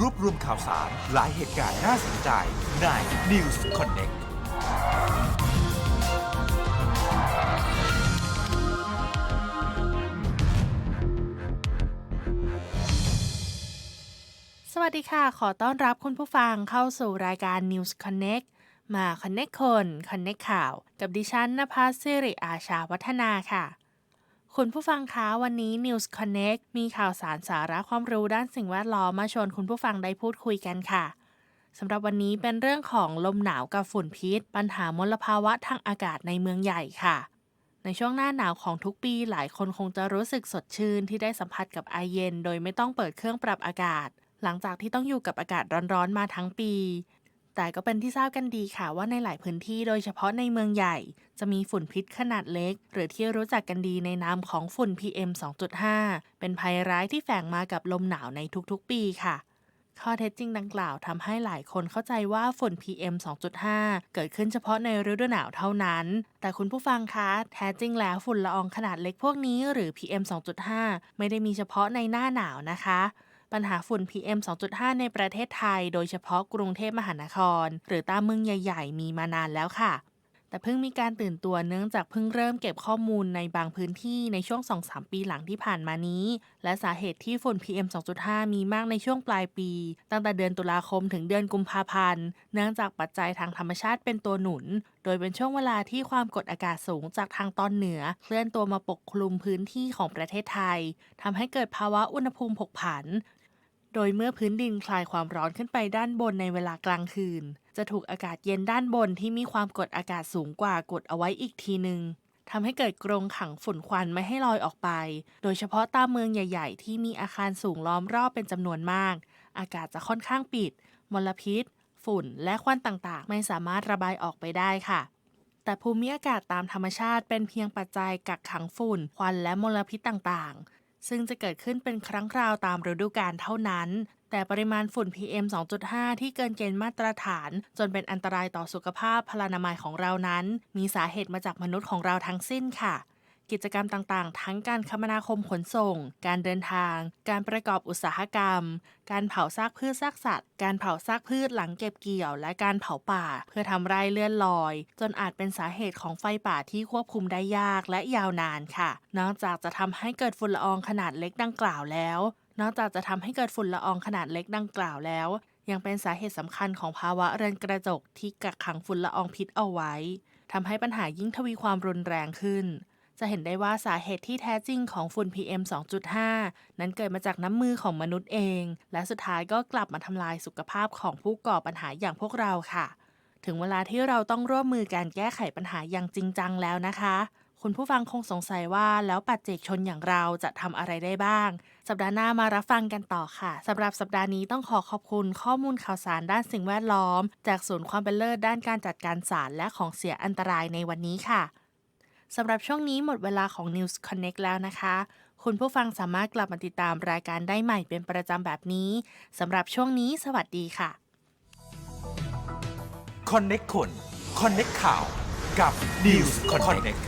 รวบรวมข่าวสาร หลายเหตุการณ์น่าสนใจใน News Connect สวัสดีค่ะ ขอต้อนรับคุณผู้ฟังเข้าสู่รายการ News Connect มา Connect คน Connect ข่าว กับดิฉันนภัสสิริอาชาวัฒนาค่ะ คุณผู้ฟังคะวันนี้ News Connect มีข่าวสารสาระความรู้ด้านสิ่งแวดล้อมมาชวนคุณผู้ฟังได้พูดคุยกันค่ะสำหรับวันนี้เป็นเรื่องของลมหนาวกับฝุ่นพิษ ปัญหามลภาวะทางอากาศในเมืองใหญ่ค่ะ ในช่วงหน้าหนาวของทุกปีหลายคนคงจะรู้สึกสดชื่นที่ได้สัมผัสกับไอเย็น โดยไม่ต้องเปิดเครื่องปรับอากาศ หลังจากที่ต้องอยู่กับอากาศร้อนๆมาทั้งปี แต่ก็เป็นที่ทราบกันดีค่ะว่าในหลายพื้นที่โดยเฉพาะในเมืองใหญ่ จะมีฝุ่นพิษขนาดเล็ก หรือที่รู้จักกันดีในนามของฝุ่น PM 2.5 เป็นภัยร้ายที่แฝงมากับลมหนาวในทุกๆ ปีค่ะ ข้อเท็จจริงดังกล่าวทำให้หลายคนเข้าใจว่าฝุ่น PM 2.5 เกิดขึ้นเฉพาะในฤดูหนาวเท่านั้น แต่คุณผู้ฟังคะแท้จริงแล้วฝุ่นละอองขนาดเล็กพวกนี้หรือ PM 2.5 ไม่ได้มีเฉพาะในหน้าหนาวนะคะ ปัญหาฝุ่น PM 2.5 ในประเทศไทย โดยเฉพาะกรุงเทพมหานคร หรือตามเมืองใหญ่ ๆ มีมานานแล้วค่ะ แต่เพิ่งมีการตื่นตัวเนื่องจากเพิ่งเริ่มเก็บข้อมูลในบางพื้นที่ในช่วง 2-3 ปีหลังที่ผ่านมานี้ และสาเหตุที่ฝุ่น PM 2.5 มีมากในช่วงปลายปี ตั้งแต่เดือนตุลาคมถึงเดือนกุมภาพันธ์ เนื่องจากปัจจัยทางธรรมชาติเป็นตัวหนุน โดยเป็นช่วงเวลาที่ความกดอากาศสูงจากทางตอนเหนือ เคลื่อนตัวมาปกคลุมพื้นที่ของประเทศไทยทำให้เกิดภาวะอุณหภูมิผกผัน โดยเมื่อพื้นดินคลายความร้อนขึ้นไปด้านบนในเวลากลางคืน จะถูกอากาศเย็นด้านบนที่มีความกดอากาศสูงกว่ากดเอาไว้อีกทีหนึ่งทำให้เกิดกรงขังฝุ่นควันไม่ให้ลอยออกไป โดยเฉพาะตามเมืองใหญ่ ๆ ที่มีอาคารสูงล้อมรอบเป็นจำนวนมาก อากาศจะค่อนข้างปิด มลพิษ ฝุ่น และควันต่างๆ ไม่สามารถระบายออกไปได้ค่ะ แต่ภูมิอากาศตามธรรมชาติเป็นเพียงปัจจัยกักขังฝุ่น ควันและมลพิษต่างๆ ซึ่งจะเกิดขึ้นเป็นครั้งคราวตามฤดูกาลเท่านั้น แต่ปริมาณฝุ่น PM 2.5 ที่เกินเกณฑ์มาตรฐาน จนเป็นอันตรายต่อสุขภาพพลานามัยของเรานั้น มีสาเหตุมาจากมนุษย์ของเราทั้งสิ้นค่ะ กิจกรรมต่างๆ ทั้งการคมนาคมขนส่ง การเดินทาง การประกอบอุตสาหกรรม การเผาซากพืชซากสัตว์ การเผาซากพืชหลังเก็บเกี่ยว และการเผาป่า เพื่อทำไร่เลื่อนลอย จนอาจเป็นสาเหตุของไฟป่าที่ควบคุมได้ยากและยาวนานค่ะ นอกจากจะทำให้เกิดฝุ่นละอองขนาดเล็กดังกล่าวแล้ว นอกจากจะทำให้เกิดฝุ่นละอองขนาดเล็กดังกล่าวแล้วยังเป็นสาเหตุสำคัญของภาวะเรือนกระจกที่กักขังฝุ่นละอองพิษเอาไว้ทำให้ปัญหายิ่งทวีความรุนแรงขึ้น จะเห็นได้ว่าสาเหตุที่แท้จริงของฝุ่น PM 2.5 นั้นเกิดมาจากน้ำมือของมนุษย์เอง และสุดท้ายก็กลับมาทำลายสุขภาพของผู้ก่อปัญหาอย่างพวกเราค่ะ ถึงเวลาที่เราต้องร่วมมือการแก้ไขปัญหาอย่างจริงจังแล้วนะคะ คุณผู้ฟังคงสงสัยว่าแล้วปัจเจกชนอย่างเราจะทำอะไรได้บ้าง สัปดาห์หน้ามารับฟังกันต่อค่ะสำหรับสัปดาห์นี้ต้องขอขอบคุณข้อมูลข่าวสารด้านสิ่งแวดล้อม จากศูนย์ความเป็นเลิศด้านการจัดการสารและของเสียอันตรายในวันนี้ค่ะ สำหรับช่วงนี้หมดเวลาของ News Connect แล้วนะคะ คุณผู้ฟังสามารถกลับมาติดตามรายการได้ใหม่เป็นประจำแบบนี้สำหรับช่วงนี้สวัสดีค่ะ Connect คน Connect ข่าวกับ News Connect